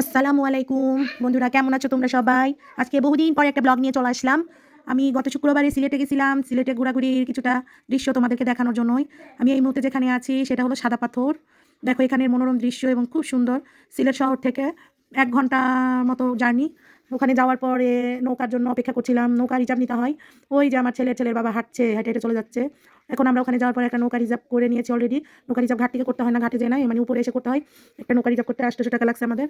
আসসালামু আলাইকুম। বন্ধুরা, কেমন আছো তোমরা সবাই? আজকে বহুদিন পরে একটা ব্লগ নিয়ে চলে আসলাম। আমি গত শুক্রবারে সিলেটে গেছিলাম। সিলেটে ঘোরাঘুরির কিছুটা দৃশ্য তোমাদেরকে দেখানোর জন্যই। আমি এই মুহূর্তে যেখানে আছি, সেটা হলো সাদা পাথর। দেখো এখানের মনোরম দৃশ্য এবং খুব সুন্দর সিলেট শহর থেকে এক ঘণ্টা মতো জার্নি। ওখানে যাওয়ার পরে নৌকার জন্য অপেক্ষা করছিলাম। নৌকা রিজার্ভ নিতে হয়। ওই যে আমার ছেলে ছেলের বাবা হাঁটছে, হেঁটে হেঁটে চলে যাচ্ছে। এখন আমরা ওখানে যাওয়ার পরে একটা নৌকা রিজার্ভ করে নিয়েছি অলরেডি নৌকা রিজার্ভ ঘাট থেকে করতে হয় না, ঘাটে যায় না মানে উপরে এসে করতে হয়। একটা নৌকা রিজার্ভ করতে আটশোশো টাকা লাগছে আমাদের।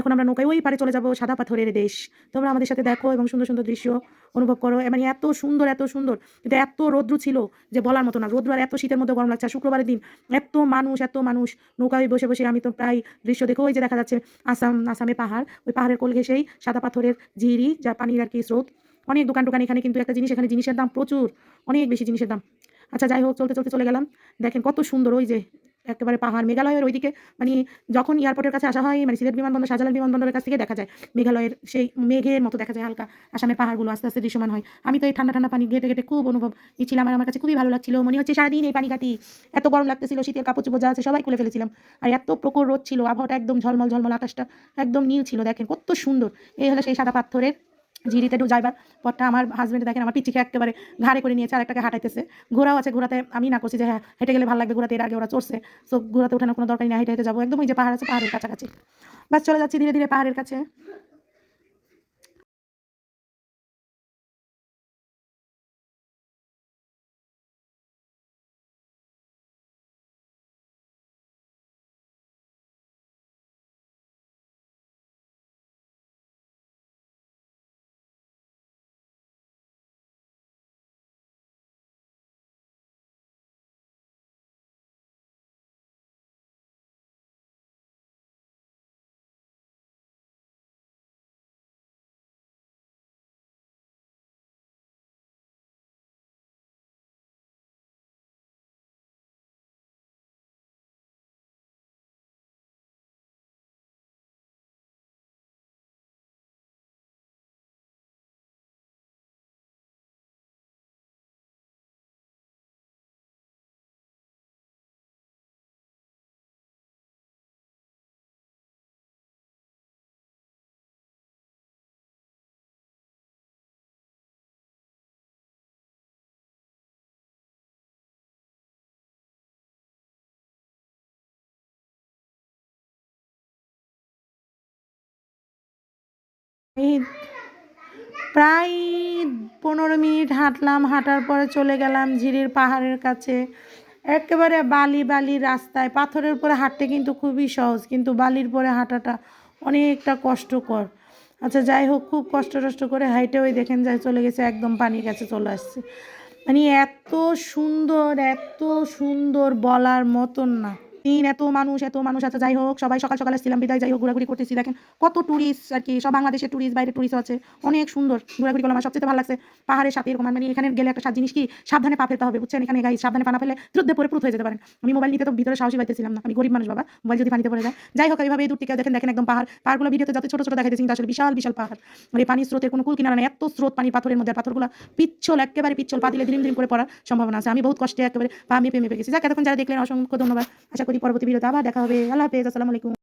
এখন আমরা নৌকায় ওই পারে চলে যাব, সাদা পাথরের দেশ। তোমরা আমাদের সাথে দেখো এবং সুন্দর সুন্দর দৃশ্য অনুভব করো। মানে এত সুন্দর এত সুন্দর। কিন্তু এত রৌদ্র ছিল যে বলার মতো না। রৌদ্র আর এত শীতের মধ্যে গরম লাগছে। শুক্রবারের দিন এত মানুষ এত মানুষ নৌকায় বসে বসে আমি তো প্রায় দৃশ্য দেখো ওই যে দেখা যাচ্ছে আসাম, আসামে পাহাড়। ওই পাহাড়ের কোল ঘেসেই সাদা পাথরের ঝিরি যা পানির আর কি স্রোত। অনেক দোকান টোকান এখানে কিন্তু একটা জিনিস, এখানে জিনিসের দাম প্রচুর। অনেক বেশি জিনিসের দাম। আচ্ছা যাই হোক, চলতে চলতে চলে গেলাম। দেখেন কত সুন্দর ওই যে একেবারে পাহাড়, মেঘালয়ের ওইদিকে মানে যখন এয়ারপোর্টের কাছে আসা হয় মানে সিলেট বিমানবন্দর, শাহজালাল বিমানবন্দরের কাছ থেকে দেখা যায়, মেঘালয়ের সেই মেঘের মতো দেখা যায় হালকা আসামের পাহাড়গুলো আস্তে আস্তে দৃশ্যমান হয়। আমি তো এই ঠান্ডা ঠান্ডা পানি ঘেটে ঘেটে খুব অনুভব ছিলাম আর আমার কাছে খুবই ভালো লাগছিল। মনে হচ্ছে সারাদিন এই পানি কাটি এত গরম লাগতেছিল, শীতের কাপড় চোপড় যা আছে সবাই খুলে ফেলেছিলাম। আর এত প্রকর রোদ ছিল, আবহাওয়াটা একদম ঝলমল ঝলমল, আকাশটা একদম নীল ছিল। দেখেন কত সুন্দর, এই হলো সেই সাদা পাথরের ঝিরিতে যাইবার পথটা আমার হাজব্যান্ড দেখেন, আমার পিচিকে একেবারে ঘাড়ে করে নিয়েছে আর একটাকে হাঁটাইতেছে। ঘোরাও আছে ঘোরাতে আমি না করছি যে হ্যাঁ হেঁটে গেলে ভালো লাগবে ঘোরাতে এর আগে ওরা চড়ছে। সো ঘোরাতে ওঠানোর কোনো দরকারই না হেঁটে হেঁটে যাব। একদম ওই যে পাহাড় আছে, পাহাড়ের কাছাকাছি। বাস, চলে যাচ্ছি ধীরে ধীরে পাহাড়ের কাছে। এই প্রায় পনেরো মিনিট হাঁটলাম, হাঁটার পরে চলে গেলাম ঝিরির পাহাড়ের কাছে। একেবারে বালি বালি রাস্তায়। পাথরের উপরে হাঁটতে কিন্তু খুবই সহজ, কিন্তু বালির পরে হাঁটাটা অনেকটা কষ্টকর। আচ্ছা যাই হোক, খুব কষ্ট টষ্ট করে হাইটে ওই দেখেন যাই চলে গেছে, একদম পানির কাছে চলে আসছে। মানে এত সুন্দর এত সুন্দর বলার মতন না। দিন, এত মানুষ এত মানুষ আছে যাই হোক, সবাই সকাল সকাল আসছিলাম, বিদায় যাই হোক, ঘোরাঘুরি করতেছি। দেখেন কত ট্যুরিস্ট আর কি, সব বাংলাদেশের ট্যুরিস্ট বাইরে ট্যুরিস্ট আছে। অনেক সুন্দর ঘোরাঘুরি করলাম সবচেয়ে ভালো লাগছে পাহাড়ের সাথে এরকম মানে এখানে গেলে একটা সাত জিনিস কি, সাবধানে পা ফেলতে হবে, বুঝছেন? এখানে গাই সাবধানে পা না ফেলে দ্রুত পরে প্রুত হয়ে যেতে পারেন। আমি মোবাইল নিতে তো ভিতরে সাহসী পাইতেছিলাম না, আমি গরিব মানুষ বাবা মোবাইল যদি পানিতে পড়ে যায়। যাই হোক, এইভাবে দূর থেকে দেখেন দেখেন একদম পাহাড়। পাহাড়গুলো ভিডিওতে যাতে ছোট ছোট দেখাইতেছি, কিন্তু আসলে বিশাল বিশাল পাহাড়। মানে পানির স্রোতের কোনো কুল কিনারা নেই, এত স্রোত পানি পাথরের মধ্যে পাথরগুলো পিচ্ছল, একেবারে পিচ্ছল, পা দিলে দিন দিন করে পড়ার সম্ভাবনা আছে। আমি বহুত কষ্টে একেবারে পা মেপে মেপে গেছি। যাক, এতক্ষণ যারা দেখলেন, অসংখ্য ধন্যবাদ। আশা করি পরবর্তী ভিডিওতে আবার দেখা হবে। আল্লাহ হাফেজ আসসালামু আলাইকুম।